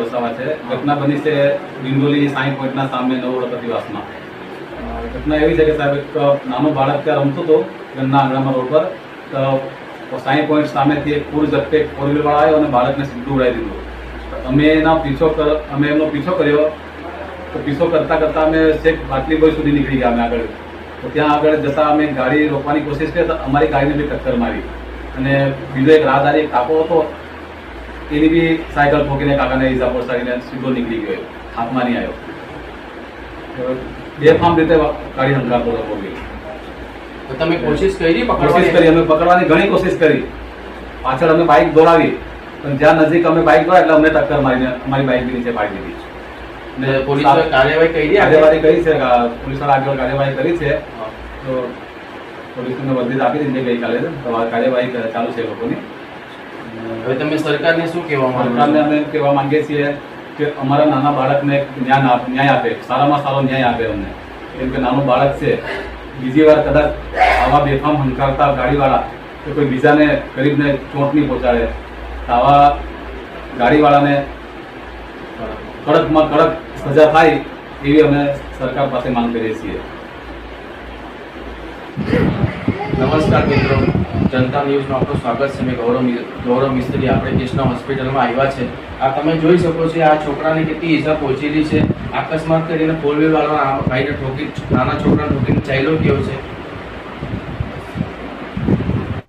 વસાવા છે. ઘટના બની છે વિંડોલી સાઈ પોઈન્ટના સામે નવ પ્રતિવાસમાં. ઘટના એવી છે કે સાહેબ, એક નાનો બાળક ત્યાં રમતો હતો ઘરના આંગણામાં રોડ પર. તો સાઈ પોઈન્ટ સામેથી એક પૂર ઝપટે ફોર વ્હીલર વાળા આવ્યો અને બાળકને સીધું ઉડાવી દીધું. અમે એના પીછો કર, અમે એમનો પીછો કર્યો. તો પીછો કરતાં કરતાં અમે છેક બાટલી બોય સુધી નીકળી ગયા અમે આગળ. તો ત્યાં આગળ જતાં અમે ગાડી રોકવાની કોશિશ કરી, તો અમારી ગાડીને બી ટક્કર મારી. અને બીજો એક રાહદારી એક કાકો હતો. એની બી સાયકલ ફોકીને કાકાને ઈજા પહોંચાડીને સીધો નીકળી ગયો. હાથમાં નહીં આવ્યો. બે ફામ રીતે ગાડી હંકાર પગી તો તમે કોશિશ કરી કોશિશ કરી અમે પકડવાની ઘણી કોશિશ કરી. પાછળ અમે બાઇક દોડાવી. પણ જ્યાં નજીક અમે બાઇક દોડા એટલે અમને ટક્કર મારીને અમારી બાઇક નીચે પાડી દીધી. ને પોલીસ કાર્યવાહી કરી? કાર્યવાહી કરી છે પોલીસ આગળ કાર્યવાહી કરી છે. તો પોલીસને વર્દીત આપી દીધી ગઈકાલે. તો આ કાર્યવાહી ચાલુ છે લોકોની. હવે તમે સરકારને શું કહેવા માંગો સરકારને અમે કહેવા માંગીએ છીએ કે અમારા નાના બાળકને જ્ઞાન ન્યાય આપે, સારામાં સારો ન્યાય આપે અમને. કેમ કે નાનું બાળક છે, બીજી વાર કદાચ આવા બેફામ હંકારતા ગાડીવાળા કે કોઈ બીજાને ગરીબને ચોટ નહીં પહોંચાડે આવા ગાડીવાળાને કડકમાં કડક સજા થાય એવી અમે સરકાર પાસે માંગ કરીએ છીએ. નમસ્કાર મિત્રો. જનતા ન્યૂઝમાં આપનું સ્વાગત છે. મેં ગૌરવ ગૌરવ મિસ્ત્રી આપણે કૃષ્ણ હોસ્પિટલમાં આવ્યા છે. આ તમે જોઈ શકો છો, આ છોકરાને કેટલી ઈજા પહોંચેલી છે. અકસ્માત કરીને ફોર વ્હીલ વાળો આ ઠોકી, નાના છોકરાને ઠોકીને ચાલ્યો ગયો છે.